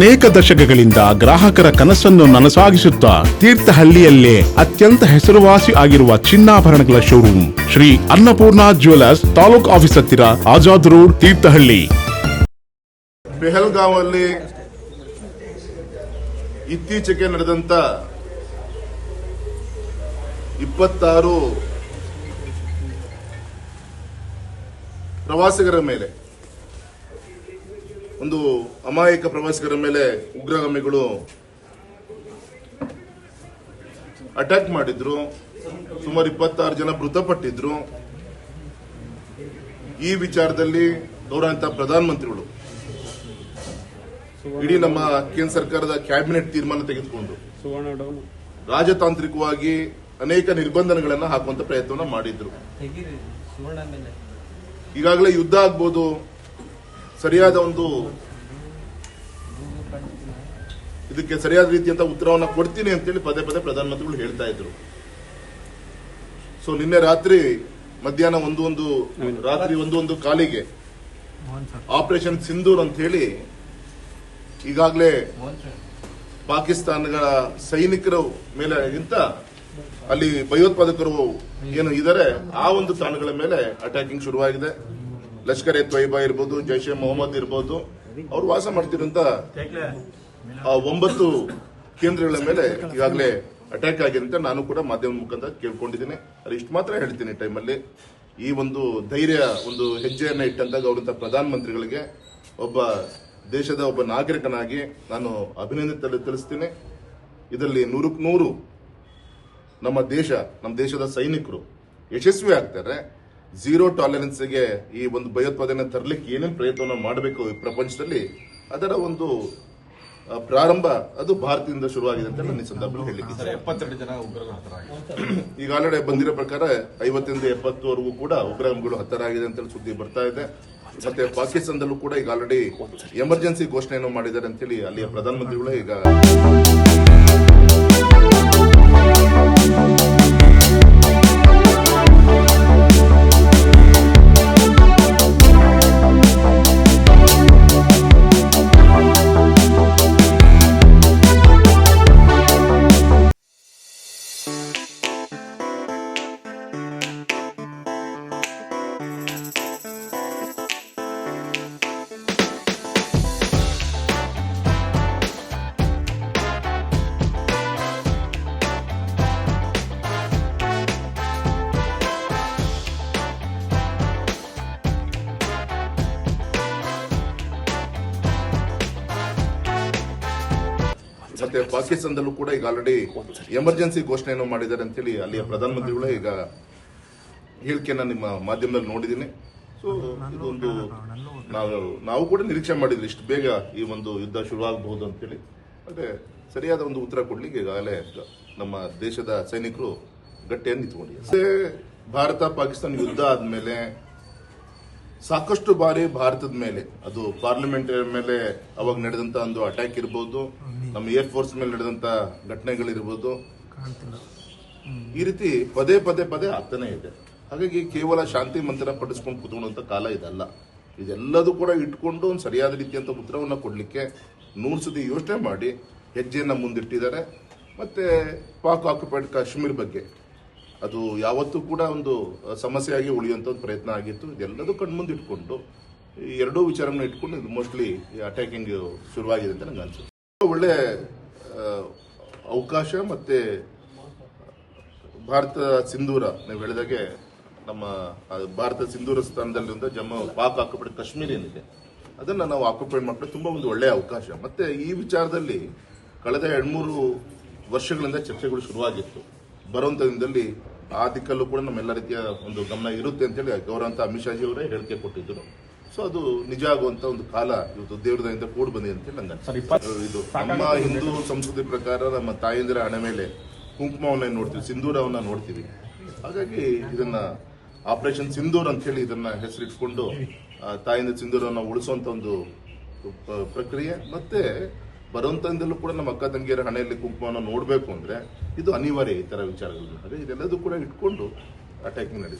ಅನೇಕ ದಶಕಗಳಿಂದ ಗ್ರಾಹಕರ ಕನಸನ್ನು ನನಸಾಗಿಸುತ್ತಾ ತೀರ್ಥಹಳ್ಳಿಯಲ್ಲೇ ಅತ್ಯಂತ ಹೆಸರುವಾಸಿ ಆಗಿರುವ ಚಿನ್ನಾಭರಣಗಳ showroom Shri Annapurna jewellers taluk office ಹತ್ತಿರ ಆಜಾದ್ ರೋಡ್, ತೀರ್ಥಹಳ್ಳಿ. ಪೆಹಲ್ಗಾಂವ್ ಅಲ್ಲಿ ಇತ್ತೀಚೆಗೆ ನಡೆದಂತ ಇಪ್ಪತ್ತಾರು ಪ್ರವಾಸಿಗರ ಮೇಲೆ ಒಂದು ಅಮಾಯಕ ಪ್ರವಾಸಿಗರ ಮೇಲೆ ಉಗ್ರಗಾಮಿಗಳು ಅಟ್ಯಾಕ್ ಮಾಡಿದ್ರು. ಸುಮಾರು ಇಪ್ಪತ್ತಾರು ಜನ ಮೃತಪಟ್ಟಿದ್ರು. ಈ ವಿಚಾರದಲ್ಲಿ ಗೌರವಂತ ಪ್ರಧಾನಮಂತ್ರಿಗಳು ಇಡೀ ನಮ್ಮ ಕೇಂದ್ರ ಸರ್ಕಾರದ ಕ್ಯಾಬಿನೆಟ್ ತೀರ್ಮಾನ ತೆಗೆದುಕೊಂಡು ರಾಜತಾಂತ್ರಿಕವಾಗಿ ಅನೇಕ ನಿರ್ಬಂಧನಗಳನ್ನು ಹಾಕುವಂತ ಪ್ರಯತ್ನವನ್ನ ಮಾಡಿದ್ರು. ಈಗಾಗಲೇ ಯುದ್ಧ ಆಗ್ಬೋದು. ಸರಿಯಾದ ಒಂದು ಇದಕ್ಕೆ ಸರಿಯಾದ ರೀತಿಯಂತ ಉತ್ತರವನ್ನು ಕೊಡ್ತೀನಿ ಅಂತೇಳಿ ಪದೇ ಪದೇ ಪ್ರಧಾನಮಂತ್ರಿಗಳು ಹೇಳ್ತಾ ಇದ್ರು. ಸೊ ನಿನ್ನೆ ರಾತ್ರಿ, ಮಧ್ಯಾಹ್ನ ಒಂದು ಒಂದು ರಾತ್ರಿ ಒಂದು ಒಂದು ಕಾಲಿಗೆ ಆಪರೇಷನ್ ಸಿಂಧೂರ್ ಅಂತ ಹೇಳಿ ಈಗಾಗಲೇ ಪಾಕಿಸ್ತಾನಗಳ ಸೈನಿಕರ ಮೇಲೆ ಅಲ್ಲಿ ಭಯೋತ್ಪಾದಕರು ಏನು ಇದ್ದಾರೆ ಆ ಒಂದು ತಾಣಗಳ ಮೇಲೆ ಅಟ್ಯಾಕಿಂಗ್ ಶುರುವಾಗಿದೆ. ಲಷ್ಕರ್ ಎ ತೊಯ್ಬಾ ಇರ್ಬೋದು, ಜೈಷ್ ಎ ಮೊಹಮ್ಮದ್ ಇರ್ಬೋದು, ಅವ್ರು ವಾಸ ಮಾಡ್ತಿರುವಂತ ಆ ಒಂಬತ್ತು ಕೇಂದ್ರಗಳ ಮೇಲೆ ಈಗಾಗಲೇ ಅಟ್ಯಾಕ್ ಆಗಿದೆ ಅಂತ ನಾನು ಕೂಡ ಮಾಧ್ಯಮ ಮುಖಾಂತರ ಕೇಳ್ಕೊಂಡಿದ್ದೀನಿ. ಅದು ಇಷ್ಟು ಮಾತ್ರ ಹೇಳ್ತೀನಿ ಟೈಮಲ್ಲಿ. ಈ ಒಂದು ಧೈರ್ಯ, ಒಂದು ಹೆಜ್ಜೆಯನ್ನು ಇಟ್ಟಂತ ಪ್ರಧಾನ ಪ್ರಧಾನಮಂತ್ರಿಗಳಿಗೆ ಒಬ್ಬ ದೇಶದ ಒಬ್ಬ ನಾಗರಿಕನಾಗಿ ನಾನು ಅಭಿನಂದನೆ ತಿಳಿಸ್ತೀನಿ. ಇದರಲ್ಲಿ ನೂರಕ್ಕೆ ನೂರು ನಮ್ಮ ದೇಶ, ನಮ್ಮ ದೇಶದ ಸೈನಿಕರು ಯಶಸ್ವಿ ಆಗ್ತಾರೆ. ಝೀರೋ ಟಾಲರೆನ್ಸ್ಗೆ ಈ ಒಂದು ಭಯೋತ್ಪಾದನೆ ತರಲಿಕ್ಕೆ ಏನೇನು ಪ್ರಯತ್ನವನ್ನು ಮಾಡಬೇಕು ಈ ಪ್ರಪಂಚದಲ್ಲಿ ಅದರ ಒಂದು ಪ್ರಾರಂಭ ಅದು ಭಾರತದಿಂದ ಶುರುವಾಗಿದೆ ಅಂತ ನಾನು ಈ ಸಂದರ್ಭದಲ್ಲಿ ಹೇಳಿದ್ದೀನಿ ಈಗ ಆಲ್ರೆಡಿ ಬಂದಿರೋ ಪ್ರಕಾರ ಐವತ್ತರಿಂದ ಎಪ್ಪತ್ತುವರೆಗೂ ಕೂಡ ಉಗ್ರಗಳು ಹತರಾಗಿದೆ ಅಂತ ಸುದ್ದಿ ಬರ್ತಾ ಇದೆ. ಮತ್ತೆ ಪಾಕಿಸ್ತಾನದಲ್ಲೂ ಕೂಡ ಈಗ ಆಲ್ರೆಡಿ ಎಮರ್ಜೆನ್ಸಿ ಘೋಷಣೆಯನ್ನು ಮಾಡಿದ್ದಾರೆ ಅಂತೇಳಿ ಅಲ್ಲಿಯ ಪ್ರಧಾನಮಂತ್ರಿಗಳು ಈಗ ಮತ್ತೆ ಪಾಕಿಸ್ತಾನದಲ್ಲೂ ಕೂಡ ಈಗ ಆಲ್ರೆಡಿ ಎಮರ್ಜೆನ್ಸಿ ಘೋಷಣೆಯನ್ನು ಮಾಡಿದ್ದಾರೆ ಅಂತೇಳಿ ಅಲ್ಲಿಯ ಪ್ರಧಾನಮಂತ್ರಿಗಳೇ ಈಗ ಹೇಳಿಕೆಯನ್ನ ನಿಮ್ಮ ಮಾಧ್ಯಮದಲ್ಲಿ ನೋಡಿದ್ದೀನಿ. ಸೊ ಇದೊಂದು ನಾವು ನಾವು ಕೂಡ ನಿರೀಕ್ಷೆ ಮಾಡಿದ್ವಿ ಇಷ್ಟು ಬೇಗ ಈ ಒಂದು ಯುದ್ಧ ಶುರುವಾಗಬಹುದು ಅಂತೇಳಿ. ಮತ್ತೆ ಸರಿಯಾದ ಒಂದು ಉತ್ತರ ಕೊಡ್ಲಿಕ್ಕೆ ಈಗಾಗಲೇ ನಮ್ಮ ದೇಶದ ಸೈನಿಕರು ಗಟ್ಟಿಯನ್ನು ನಿಂತ್ಕೊಂಡಿದ್ದಾರೆ. ಭಾರತ ಪಾಕಿಸ್ತಾನ ಯುದ್ಧ ಆದ್ಮೇಲೆ ಸಾಕಷ್ಟು ಬಾರಿ ಭಾರತದ ಮೇಲೆ, ಅದು ಪಾರ್ಲಿಮೆಂಟ್ ಮೇಲೆ ಅವಾಗ ನಡೆದಂತ ಒಂದು ಅಟ್ಯಾಕ್ ಇರ್ಬೋದು ನಮ್ಮ ಏರ್ ಫೋರ್ಸ್ ಮೇಲೆ ನಡೆದಂತ ಘಟನೆಗಳಿರ್ಬೋದು. ಈ ರೀತಿ ಪದೇ ಪದೇ ಪದೇ ಆಗ್ತಾನೆ ಇದೆ. ಹಾಗಾಗಿ ಕೇವಲ ಶಾಂತಿ ಮಂತ್ರ ಪಡಿಸ್ಕೊಂಡು ಕುತ್ಕೊಂಡಂತ ಕಾಲ ಇದಲ್ಲ. ಇದೆಲ್ಲದೂ ಕೂಡ ಇಟ್ಕೊಂಡು ಒಂದು ಸರಿಯಾದ ರೀತಿಯಂತ ಉತ್ತರವನ್ನ ಕೊಡ್ಲಿಕ್ಕೆ ನೂರು ಸತಿ ಯೋಚನೆ ಮಾಡಿ ಹೆಜ್ಜೆಯನ್ನ ಮುಂದಿಟ್ಟಿದ್ದಾರೆ. ಮತ್ತೆ ಪಾಕ್ ಆಕ್ಯುಪೈಡ್ ಕಾಶ್ಮೀರ್ ಬಗ್ಗೆ ಅದು ಯಾವತ್ತೂ ಕೂಡ ಒಂದು ಸಮಸ್ಯೆಯಾಗಿ ಉಳಿಯುವಂತ ಒಂದು ಪ್ರಯತ್ನ ಆಗಿತ್ತು. ಇದೆಲ್ಲದೂ ಕಣ್ಮುಂದಿಟ್ಕೊಂಡು ಎರಡೂ ವಿಚಾರಗಳನ್ನ ಇಟ್ಕೊಂಡು ಇದು ಮೋಸ್ಟ್ಲಿ ಅಟ್ಯಾಕಿಂಗ್ ಶುರುವಾಗಿದೆ ಅಂತ ನನಗೆ ಅನ್ಸುತ್ತೆ. ಒಳ್ಳೆ ಅವಕಾಶ ಮತ್ತೆ ಭಾರತ ಸಿಂಧೂರ, ನೀವು ಹೇಳಿದಾಗೆ ನಮ್ಮ ಭಾರತ ಸಿಂಧೂರ ಸ್ಥಾನದಲ್ಲಿಂದ ಜಮ್ಮು ಪಾಕ್ ಆಕ್ಯುಪೈಡ್ ಕಾಶ್ಮೀರ ಏನಿದೆ, ಅದನ್ನ ನಾವು ಆಕ್ಯುಪೈಡ್ ಮಾಡ್ಕೊಂಡು ತುಂಬಾ ಒಂದು ಒಳ್ಳೆಯ ಅವಕಾಶ. ಮತ್ತೆ ಈ ವಿಚಾರದಲ್ಲಿ ಕಳೆದ ಎರಡ್ಮೂರು ವರ್ಷಗಳಿಂದ ಚರ್ಚೆಗಳು ಶುರುವಾಗಿತ್ತು. ಬರುವಂತ ದಿನದಲ್ಲಿ ಆ ದಿಕ್ಕಲ್ಲೂ ಕೂಡ ನಮ್ಮೆಲ್ಲ ರೀತಿಯ ಒಂದು ಗಮನ ಇರುತ್ತೆ ಅಂತೇಳಿ ಗೌರವಂತ ಅಮಿತ್ ಶಾಜಿ ಅವರೇ ಹೇಳಿಕೆ ಕೊಟ್ಟಿದ್ದರು. ಸೊ ಅದು ನಿಜ ಆಗುವಂತ ಒಂದು ಕಾಲ ಇವತ್ತು ದೇವರದಿಂದ ಕೂಡಿ ಬಂದಿದೆ ಅಂತ ನಂಗೆ. ಇದು ನಮ್ಮ ಹಿಂದೂ ಸಂಸ್ಕೃತಿ ಪ್ರಕಾರ ನಮ್ಮ ತಾಯಂದಿರ ಹಣೆ ಮೇಲೆ ಕುಂಕುಮವನ್ನ ನೋಡ್ತೀವಿ ಸಿಂಧೂರವನ್ನ ನೋಡ್ತೀವಿ. ಹಾಗಾಗಿ ಇದನ್ನ ಆಪರೇಷನ್ ಸಿಂಧೂರ್ ಅಂತ ಹೇಳಿ ಇದನ್ನ ಹೆಸರಿಟ್ಕೊಂಡು ತಾಯಿಂದ ಸಿಂಧೂರವನ್ನ ಉಳಿಸುವಂತ ಒಂದು ಪ್ರಕ್ರಿಯೆ. ಮತ್ತೆ ಬರುವಂತಂದಲ್ಲೂ ಕೂಡ ನಮ್ಮ ಅಕ್ಕ ತಂಗಿಯರ ಹಣೆಯಲ್ಲಿ ಕುಂಕುಮವನ್ನ ನೋಡಬೇಕು ಅಂದ್ರೆ ಇದು ಅನಿವಾರ್ಯ ಈ ತರ ವಿಚಾರಗಳನ್ನ ಹಾಗೆ ಇದೆಲ್ಲದೂ ಕೂಡ ಇಟ್ಕೊಂಡು ಅಟ್ಯಾಕಿಂಗ್ ನಡೆಯುತ್ತೆ